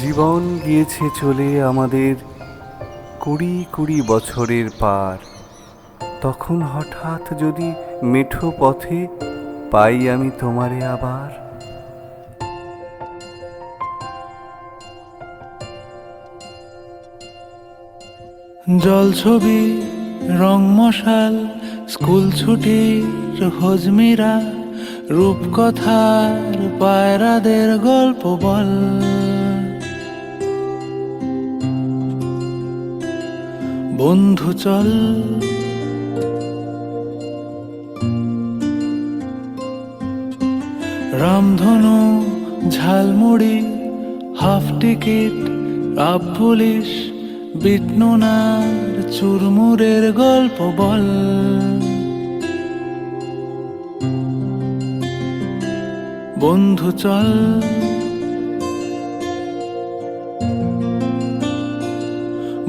জীবন গিয়েছে চলে আমাদের কুড়ি কুড়ি বছরের পার। তখন হঠাৎ যদি মেঠো পথে পাই আমি তোমারে আবার। জলছবি, রং মশাল, স্কুল ছুটির হজমিরা, রূপকথার পায়রাদের গল্প বল। বন্ধু চল। রামধনু ঝালমুড়ি হাফ টিকিট আপ পুলিশ বিটনুনার চুরমুরের গল্প বল। বন্ধু চল।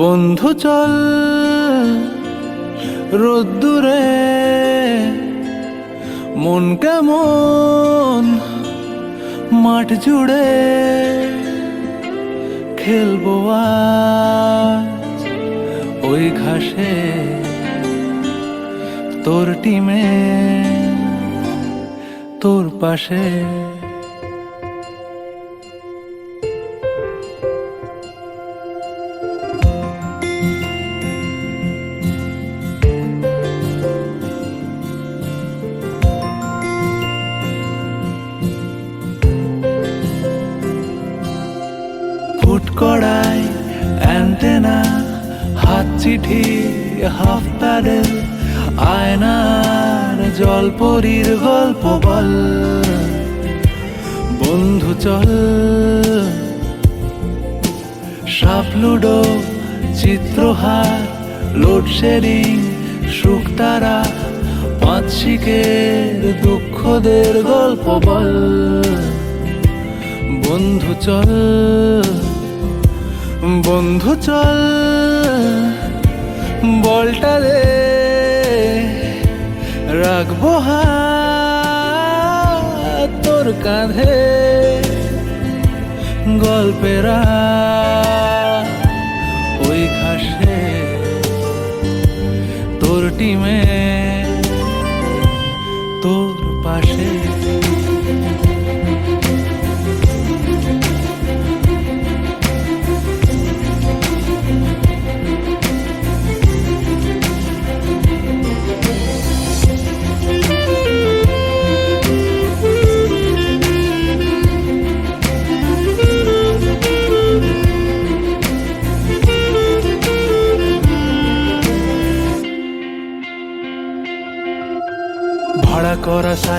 বন্ধু চল রোদ্দুরে মন কেমন? মাঠ জুড়ে খেলব ওই ঘাসে তোর টিমে তোর পাশে। অ্যান্টেনা হাত চিঠি, হাফ প্যাডেল, আয়নার জলপরীর গল্প বল। বন্ধু চল। সাপ লুডো, চিত্রহার লোডশেডিং শুকতারা পাঁচ শিকের দুঃখদের গল্প বল। বন্ধু চল। বন্ধু চল বলটা রে। রাখব তোর কাঁধে। গল্পেরা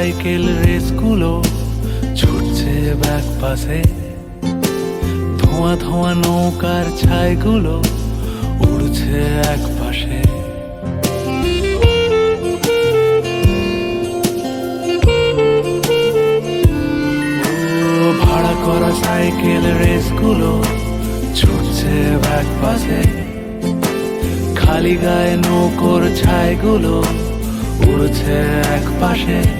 সাইকেল রেসগুলো ছুটছে ব্যাক পাশে। ধোঁয়া ধোঁয়া নৌকার ছাইগুলো উড়ছে এক পাশে। ভাড়া করা সাইকেল রেসগুলো ছুটছে ব্যাক পাশে। খালি গায়ে নৌকোর ছাইগুলো উড়ছে এক পাশে।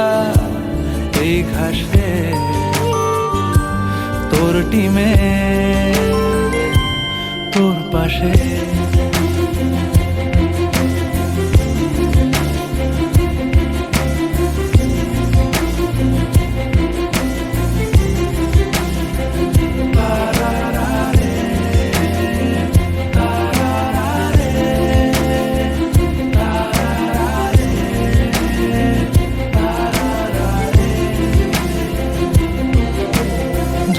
তোর টিমে তোর পাশে।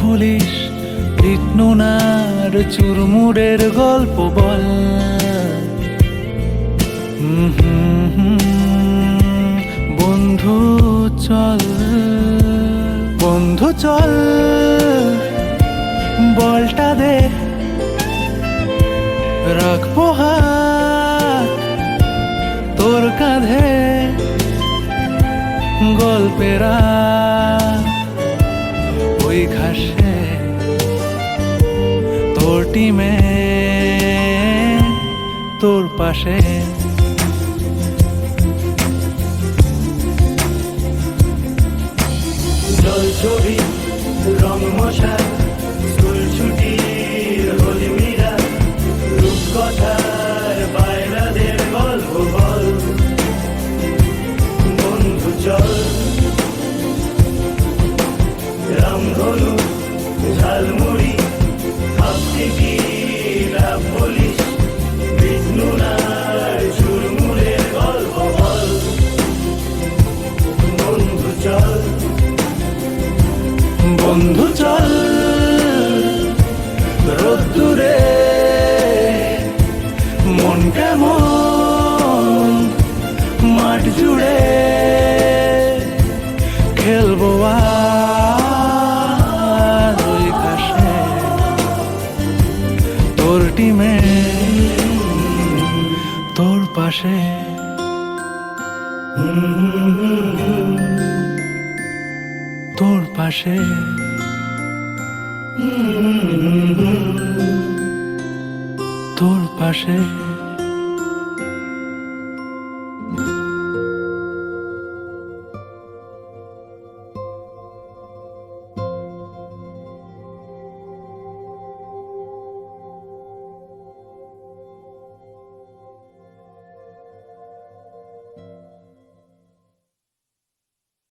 পুলিশ রিটনুনার চুরমুরের গল্প বল। বন্ধু চল বন্ধু চল, বলটা দে। রাখব হাত, তোর কাঁধে গল্পেরা পাশে। জল ছবি রং মশা বন্ধু চল। রোদ্দুরে মন কেমন? মাঠ জুড়ে। খেলব ওই ঘাসে তোর টিমে তোর পাশে। তোর পাশে। তোর পাশে।